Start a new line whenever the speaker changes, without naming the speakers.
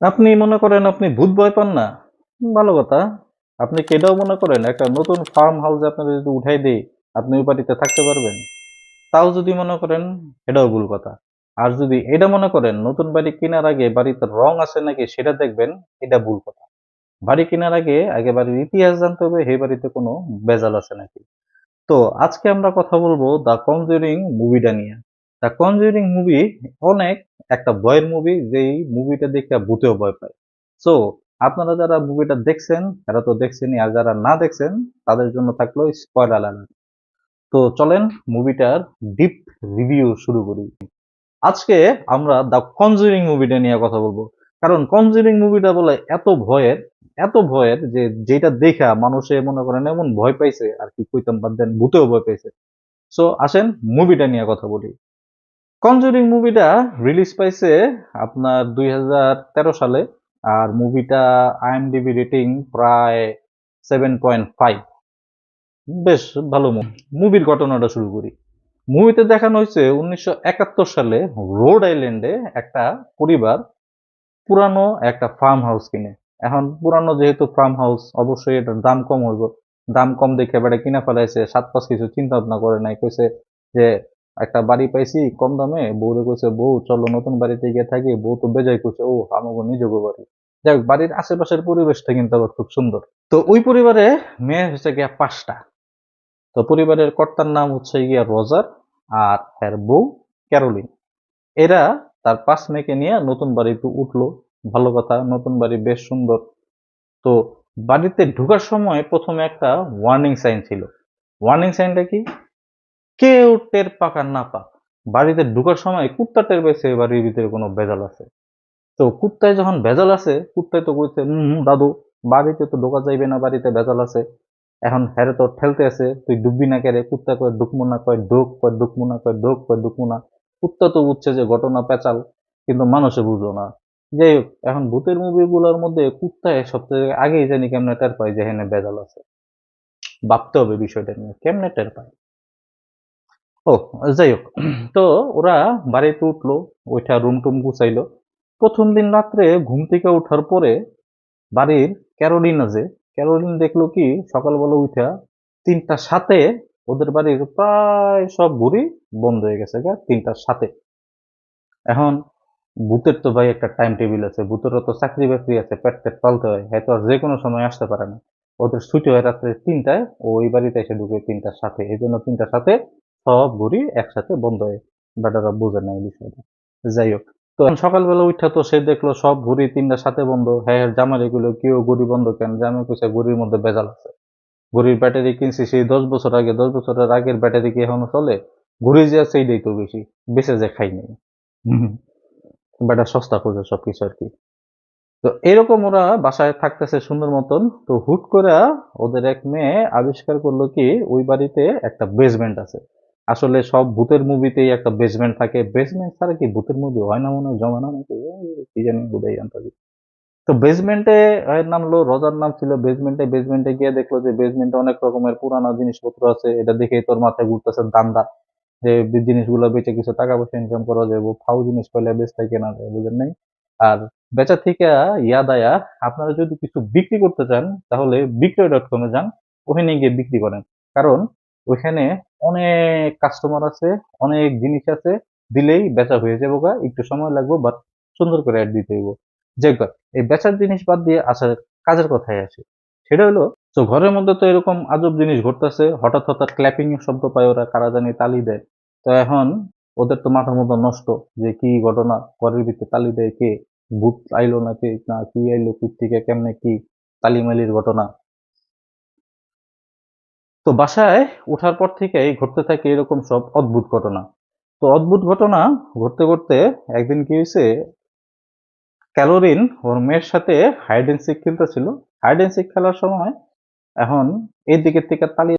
আপনি মনে করেন আপনি ভূত ভয় পান না? ভালো কথা। আপনি কি এটাও মনে করেন একটা নতুন ফার্ম হাউসে আপনারা যদি উঠাই দেই, আপনি ওই বাড়িতে থাকতে পারবেন। তাও যদি মনে করেন, এটাও ভুল কথা। আর যদি এটা মনে করেন, নতুন বাড়ি কেনার আগে বাড়িতে রং আছে নাকি সেটা দেখবেন, এটা ভুল কথা। বাড়ি কেনার আগে আগে বাড়ির ইতিহাস জানতে হবে সেই বাড়িতে কোনো বেজাল আছে নাকি? তো আজকে আমরা কথা বলব দ্য কনজুরিং মুভিটা নিয়ে। দ্য কনজুরিং মুভি অনেক একটা ভয়ের মুভি যেই মুভিটা দেখে ভূতেও ভয় পায়। সো আপনারা যারা মুভিটা দেখছেন, তারা তো দেখছেনই, আর যারা না দেখছেন, তাদের জন্য থাকল স্পয়লার অ্যালার্ট তো চলেন মুভিটার ডিপ রিভিউ শুরু করি। আজকে আমরা দ্য কনজুরিং মুভিটা নিয়ে কথা বলব। কারণ কনজুরিং মুভিটা বলে এত ভয়ের এত ভয়ের যে যেটা দেখা মানুষে মনে করেন এমন ভয় পাইছে, আর কি কইতাম বাদ দেন ভূতেও ভয় পাইছে। সো আসেন মুভিটা নিয়ে কথা বলি। কনজুরিং মুভিটা রিলিজ পাইছে আপনার দুই হাজার তেরো সালে আর মুভিটা আইএমডিবি রেটিং প্রায় সেভেন পয়েন্ট ফাইভ বেশ ভালো মুভি মুভির ঘটনাটা শুরু করি। মুভিতে দেখানো হয়েছে উনিশশো একাত্তর সালে রোড আইল্যান্ডে একটা পরিবার পুরানো একটা ফার্ম হাউস কিনে। এখন পুরানো যেহেতু ফার্ম হাউস অবশ্যই এটার দাম কম হইব। দাম কম দেখে এবারে কিনা ফেলাইছে, সাত পাঁচ কিছু চিন্তা ভাবনা করে নাই। কইছে যে একটা বাড়ি পাইছি, কম দামে বউরে কইছে, বউ, চলো নতুন বাড়িতে গিয়ে থাকি। বউ তো বেজাই করছে ও আমাকে নিজেকে বাড়ি। যাই হোক, বাড়ির আশেপাশের পরিবেশটা কিন্তু আবার খুব সুন্দর। তো ওই পরিবারে মেয়ে হচ্ছে গিয়া পাঁচটা। তো পরিবারের কর্তার নাম হচ্ছে গিয়া রজার আর এর বউ ক্যারোলিন। এরা তার পাঁচ মেয়েকে নিয়ে নতুন বাড়িতে উঠল। ভালো কথা, নতুন বাড়ি বেশ সুন্দর। তো বাড়িতে ঢুকার সময় প্রথমে একটা ওয়ার্নিং সাইন ছিল। ওয়ার্নিং সাইনটা কি? কেউ টের পাক আর না পাক। বাড়িতে ঢোকার সময় কুত্তা টের পেয়েছে বাড়ির ভিতরে কোনো বেজাল আছে। তো কুত্তায় যখন ভেজাল আছে কুত্তায় তো কইছে "হুম, দাদু বাড়িতে তো ঢোকা যাইবে না বাড়িতে ভেজাল আছে। এখন হ্যারে তো ঠেলতে আছে তুই ডুববি না কেরে কুত্তা কয় ডুকমু না কয় ডোক কয় ডুকমু না কয় ডোক কয় ডুকমু না। কুত্তা তো বুঝছে যে ঘটনা পেঁচাল কিন্তু মানুষে বুঝলো না। যাই হোক এখন ভূতের মুভিগুলোর মধ্যে কুত্তায় সবথেকে আগেই জানি কেমনে টের পায় যে এখানে বেজাল আছে। ভাবতে হবে বিষয়টা নিয়ে কেমনে টের পায়? ও যাই হোক তো ওরা বাড়িতে উঠল, ওইটা রুম টুম গুছাইলো। প্রথম দিন রাত্রে ঘুম থেকে ওঠার পরে বাড়ির ক্যারোলিন আছে। ক্যারোলিন দেখল কি, সকালবেলা উঠা তিনটার সাথে ওদের বাড়ির প্রায় সব ঘুরি বন্ধ হয়ে গেছে, গা তিনটার সাথে। এখন ভূতের তো ভাই একটা টাইম টেবিল আছে, ভূতেরও তো চাকরি বাকরি আছে, পেট পেট পালতে হয়, হয়তো আর যে কোনো সময় আসতে পারে না। ওদের ছুটি হয় রাত্রে তিনটায়, ওই বাড়িতে এসে ঢুকে তিনটার সাথে। এই জন্য তিনটার সাথে সব ঘুরি একসাথে বন্ধ হয় বেটারা বোঝে না এই বিষয়টা। যাই হোক, তো সকালবেলা উঠা তো সে দেখল সব ঘুড়ি তিনটার সাথে বন্ধ। হ্যাঁ জামার এগুলো কেউ ঘুড়ি বন্ধ কেন? জামে কইছে ঘুড়ির মধ্যে বেজাল আছে। ঘুড়ির ব্যাটারি কিনছি সেই দশ বছর আগে, দশ বছরের আগের ব্যাটারি কি এখনও চলে? ঘুড়ি যে আছে এইটাই তো বেশি, বেঁচে যে খাই নেই। ব্যাটা সস্তা খোঁজে সবকিছু আর কি। তো এরকম ওরা বাসায় থাকতেছে সুন্দর মতন। তো হুট করে ওদের এক মেয়ে আবিষ্কার করল কি, ওই বাড়িতে একটা বেসমেন্ট আছে। আসলে সব ভূতের মুভিতেই একটা বেসমেন্ট থাকে। বেসমেন্ট ছাড়া কি ভূতের মুভি হয় না মনে হয়? জমা না নাকি কি জানি বুঝাই জানতে তো বেসমেন্টে নাম হলো রজার নাম ছিল বেসমেন্টে বেসমেন্টে গিয়ে দেখল যে বেসমেন্টে অনেক রকমের পুরানো জিনিসপত্র আছে। এটা দেখে তোর মাথায় ঘুরতেছে দান্দা যে জিনিসগুলো বেচে কিছু টাকা পয়সা ইনকাম করা যায়। ফাউ জিনিস পেলে বেচতে কেনা যায় বুঝেন নাই? আর বেচা থেকে ইয়াদ আয়া, আপনারা যদি কিছু বিক্রি করতে চান, তাহলে বিক্রয় ডট কমে যান। ওখানে গিয়ে বিক্রি করেন। কারণ ওইখানে অনেক কাস্টমার আছে অনেক জিনিস আছে দিলেই বেচা হয়ে যাব গা একটু সময় লাগবে বাট সুন্দর করে অ্যাড দিতে হইব। যে কথা, এই বেচার জিনিস বাদ দিয়ে আসার কাজের কথায় আসে। সেটা হলো তো ঘরের মধ্যে তো এরকম আজব জিনিস ঘটতেছে হঠাৎ হঠাৎ ক্ল্যাপিং শব্দ পায় ওরা কারা জানি তালি দেয়। তো এখন ওদের তো মাথার মতো নষ্ট যে কি ঘটনা ঘরের ভিতরে তালি দেয় কে? ভূত আইলো না কে না কি আইলো কি থেকে কেমনে কি তালিমালির ঘটনা? তো বাসায় ওঠার পর থেকেই ঘটতে থাকে এরকম সব অদ্ভুত ঘটনা। তো অদ্ভুত ঘটনা ঘটতে ঘটতে একদিন কি হয়েছে, ক্যালোরিন ওর মেয়ের সাথে হাইড এন্ড সিক খেলতেছিল। হাইড সিক খেলার সময় এখন এই দিকের থেকে তালি